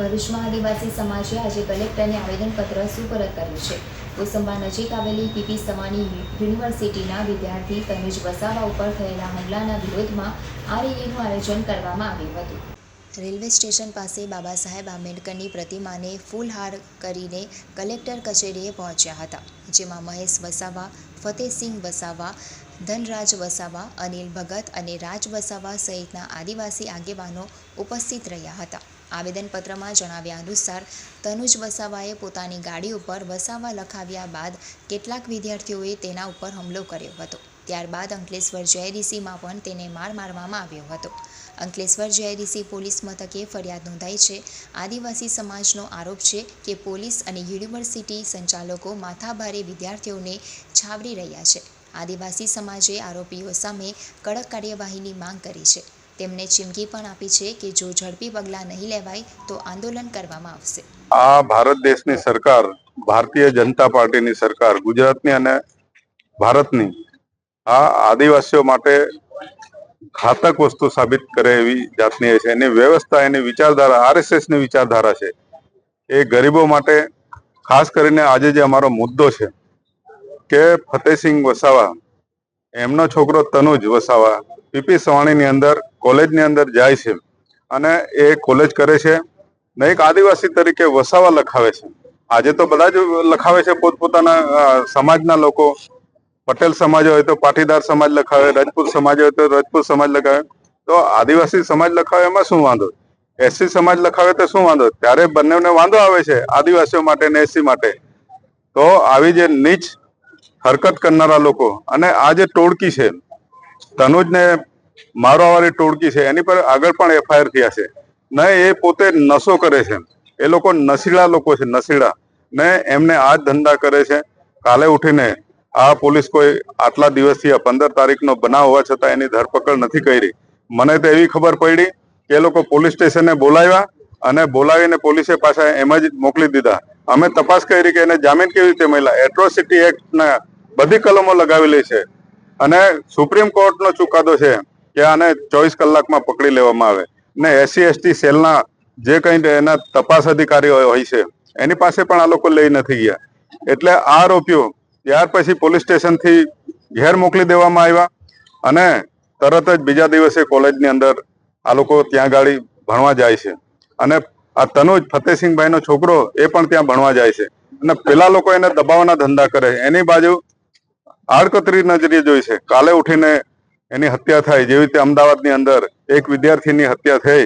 ભરૂચમાં આદિવાસી સમાજે આજે કલેક્ટરને આવેદનપત્ર સુપરત કર્યું છે. કોસંબા નજીક આવેલી ટીપી સમાની યુનિવર્સિટીના વિદ્યાર્થી તનુજ વસાવા ઉપર થયેલા હુમલાના વિરોધમાં આ રેલીનું આયોજન કરવામાં આવ્યું હતું. રેલવે સ્ટેશન પાસે બાબા સાહેબ આંબેડકરની પ્રતિમાને ફૂલહાર કરીને કલેક્ટર કચેરીએ પહોંચ્યા હતા, જેમાં મહેશ વસાવા, ફતેહસિંહ વસાવા, ધનરાજ વસાવા, અનિલ ભગત અને રાજ વસાવા સહિતના આદિવાસી આગેવાનો ઉપસ્થિત રહ્યા હતા. આવેદનપત્રમાં જણાવ્યા અનુસાર, તનુજ વસાવાએ પોતાની ગાડી ઉપર વસાવા લખાવ્યા બાદ કેટલાક વિદ્યાર્થીઓએ તેના ઉપર હુમલો કર્યો હતો. ત્યારબાદ અંકલેશ્વર જેઆઈડીસીમાં પણ તેને માર મારવામાં આવ્યો હતો. અંકલેશ્વર જેઆઈડીસી પોલીસ મથકે ફરિયાદ નોંધાઈ છે. આદિવાસી સમાજનો આરોપ છે કે પોલીસ અને યુનિવર્સિટી સંચાલકો માથાભારે વિદ્યાર્થીઓને છાવરી રહ્યા છે. આદિવાસી સમાજે આરોપીઓ સામે કડક કાર્યવાહીની માંગ કરી છે. તેમને ચીમકી પણ આપી છે કે જો ઝડપી પગલાં નહીં લેવાય, તો આંદોલન કરવામાં આવશે. આ ભારત દેશની સરકાર, ભારતીય જનતા પાર્ટીની સરકાર, ગુજરાતની અને ભારતની આ આદિવાસીઓ માટે ઘાતક વસ્તુ સાબિત કરે એવી જાતની છે. એની વ્યવસ્થા, એની વિચારધારા આરએસએસની વિચારધારા છે. એ ગરીબો માટે, ખાસ કરીને આજે જે અમારો મુદ્દો છે કે ફતેહસિંહ વસાવા, એમનો છોકરો તનુજ વસાવા પીપી સવાણીની અંદર કોલેજની અંદર જાય છે અને એ કોલેજ કરે છે ને એક આદિવાસી તરીકે વસાવા લખાવે છે. આજે તો બધા જ લખાવે છે પોતપોતાના સમાજના લોકો. પટેલ સમાજ હોય તો પાટીદાર સમાજ લખાવે, રાજપૂત સમાજ હોય તો રાજપૂત સમાજ લખાવે. તો આદિવાસી સમાજ લખાવે એમાં શું વાંધો? એસસી સમાજ લખાવે તો શું વાંધો? ત્યારે બંનેને વાંધો આવે છે આદિવાસીઓ માટે ને એસસી માટે. તો આવી જે નીચ હરકત કરનારા લોકો અને આ જે ટોળકી છે તનુજને મારવાવાળી ટોળકી છે, એની પર આગળ પણ એફઆઈઆર થયા છે. ને એ પોતે નશો કરે છે. એ લોકો નશીલા લોકો છે, નશીલા. ને એમને આ ધંધા કરે છે. કાલે ઉઠીને આ પોલીસ કોઈ આટલા દિવસથી આ પંદર તારીખનો બનાવ હોવા છતાં એની ધરપકડ નથી કરી. મને તો એવી ખબર પડી કે એ લોકો પોલીસ સ્ટેશને બોલાવ્યા અને બોલાવીને પોલીસે પાછા એમ જ મોકલી દીધા. અમે તપાસ કરી કે એને જામીન કેવી રીતે મળ્યા? એટ્રોસિટી એક્ટના બધી કલમો લગાવેલી છે. અને સુપ્રીમ કોર્ટનો ચુકાદો છે. કે આને ચોવીસ કલાકમાં પકડી લેવામાં આવે. ને એસસી, એસટી સેલના જે કંઈ એના તપાસ અધિકારીઓ હોય છે, એની પાસે પણ આ લોકો લઈ નથી ગયા. એટલે આ આરોપીઓ ત્યાર પછી પોલીસ સ્ટેશનથી ઘેર મોકલી દેવામાં આવ્યા અને તરત જ બીજા દિવસે કોલેજની અંદર આ લોકો ત્યાં ગાડી ભણવા જાય છે. અને આ તનુજ ફતેહસિંહભાઈનો છોકરો એ પણ ત્યાં ભણવા જાય છે. અને પેલા લોકો એને દબાવવાના ધંધા કરે એની બાજુ આડકતરી નજરે જોઈ છે. કાલે ઉઠીને એની હત્યા થાય. જેવી રીતે અમદાવાદની અંદર એક વિદ્યાર્થીની હત્યા થઈ.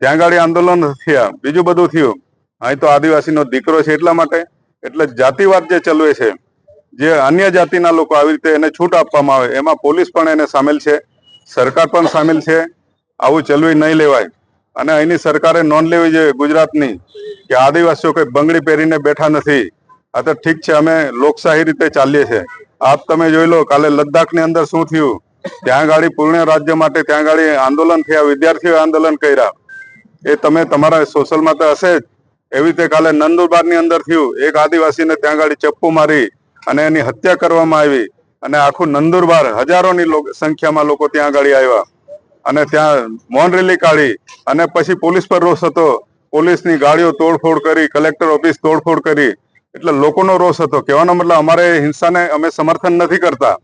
ત્યાં ગાડી આંદોલન થયા. બીજું બધું થયું. અહીં તો આદિવાસીનો દીકરો છે એટલા માટે. એટલે જાતિવાદ જે ચલવે છે, જે અન્ય જાતિના લોકો આવી રીતે એને છૂટ આપવામાં આવે, એમાં પોલીસ પણ એને સામેલ છે. સરકાર પણ સામેલ છે. આવું ચલવી નહીં લેવાય. અને અહીંની સરકારે નોંધ લેવી જોઈએ ગુજરાતની કે આદિવાસીઓ કોઈ બંગડી પહેરીને બેઠા નથી. આ તો ઠીક છે, અમે લોકશાહી રીતે ચાલીએ છીએ. આપ તમે જોઈ લો, કાલે લદ્દાખની અંદર શું થયું? ત્યાં ગાડી પૂર્ણ રાજ્ય માટે ત્યાં ગાડી આંદોલન થયા વિદ્યાર્થીઓ આંદોલન કર્યા. એ તમે તમારા સોશિયલમાં તો હશે જ. એવી રીતે કાલે નંદુરબારની અંદર થયું. એક આદિવાસીને ત્યાં ગાડી ચપ્પુ મારી અને એની હત્યા કરવામાં આવી. અને આખું નંદુરબાર હજારોની સંખ્યામાં લોકો ત્યાં ગાડી આવ્યા. અને ત્યાં મૌન રેલી કાઢી અને પછી પોલીસ પર રોષ હતો. પોલીસની ગાડીઓ તોડફોડ કરી કલેક્ટર ઓફિસ તોડફોડ કરી. એટલે લોકોનો રોષ હતો. કહેવાનો મતલબ અમારે હિંસાને અમે સમર્થન નથી કરતા.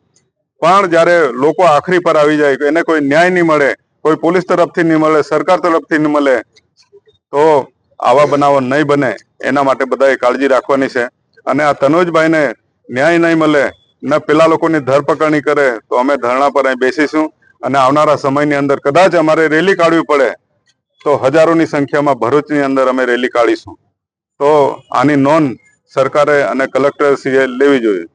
પણ જ્યારે લોકો આખરી પર આવી જાય એને કોઈ ન્યાય નહીં મળે, કોઈ પોલીસ તરફથી નહીં મળે, સરકાર તરફથી નહીં મળે, તો આવા બનાવો નહીં બને. એના માટે બધાએ કાળજી રાખવાની છે. અને આ તનોજભાઈને ન્યાય નહીં મળે, ને પેલા લોકોની ધરપકડની કરે, તો અમે ધરણા પર અહીં બેસીશું. અને આવનારા સમયની અંદર કદાચ અમારે રેલી કાઢવી પડે, તો હજારોની સંખ્યામાં ભરૂચની અંદર અમે રેલી કાઢીશું. તો આની નોંધ સરકારે અને કલેક્ટરશ્રીએ લેવી જોઈએ.